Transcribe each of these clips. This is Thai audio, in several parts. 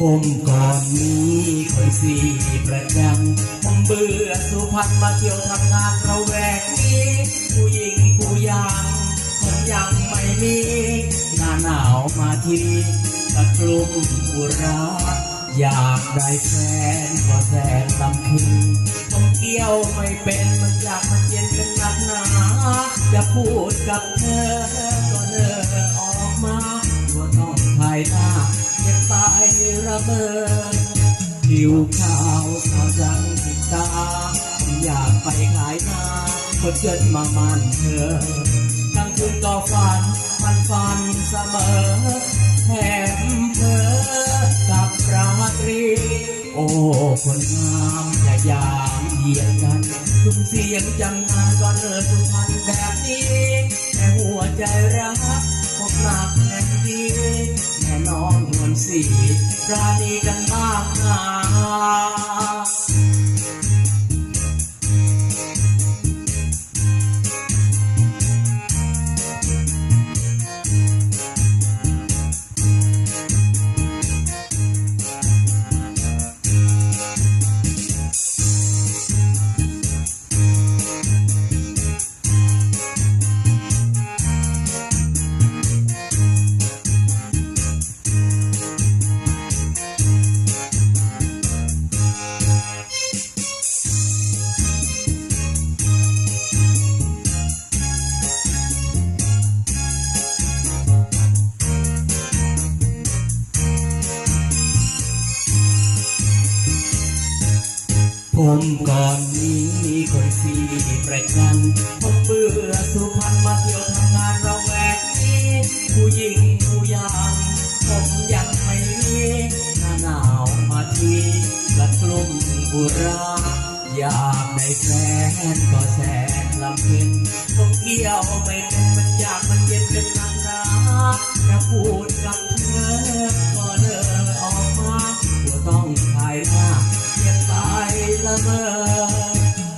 ผมก่อนนี้คนสี่ประจันผมเบื่อสุพรรณมาเที่ยวทำงานระแวกนี้ ผู้หญิงผู้ยังผมยังไม่มีหน้าหนาวมาทีตะกลุ่มอุราอยากได้แฟนก็แสนลำพึงผมเกี่ยวไม่เป็นมันอยากมันเย็นเป็นหนักหนาจะพูดกับเธอก็เนอ เบิดผิวขาวขาวจังติดตา อยากไปขายนาคนเกิดมามันเธอกลางคืนก็ฝัน มันฝันเสมอแถมเธอกับราตรี โอ้ คนงามอย่ายามเหยียดกันทุกเสียงจังงานก็เนิดทุกพันแบบนี้แต่หัวใจรักพบหนัก สีปราณีกันมากมาย ผมก่อนนี้คนสี่ประจันผมเบื่อสุพรรณมาเที่ยวทำงานเระแวกนี้ผู้หญิงผู้ยังผมยังไม่มีหน้าหนาวมาทีกระกลุ่มบุราอยากได้แฟนก็แสนลำเพ็ญผมเกี่ยวไม่เป็นมันอยากมันเย็นเป็นนักหนาจะพูดกับเธอ มอ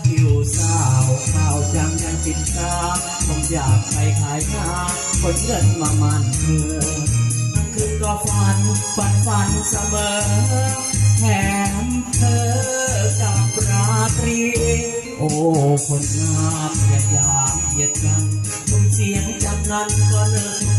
ผิวสาวข้าวจังยังติดตาผมอยากไปขายนาคนเงินมามันเธอทั้งคืนก็ฝันฝันฝันเสมอแถมเธอกับราตรี โอ้คนงามอย่ายามเหยียดกันทุกเสียงจำนั้นก็เลิก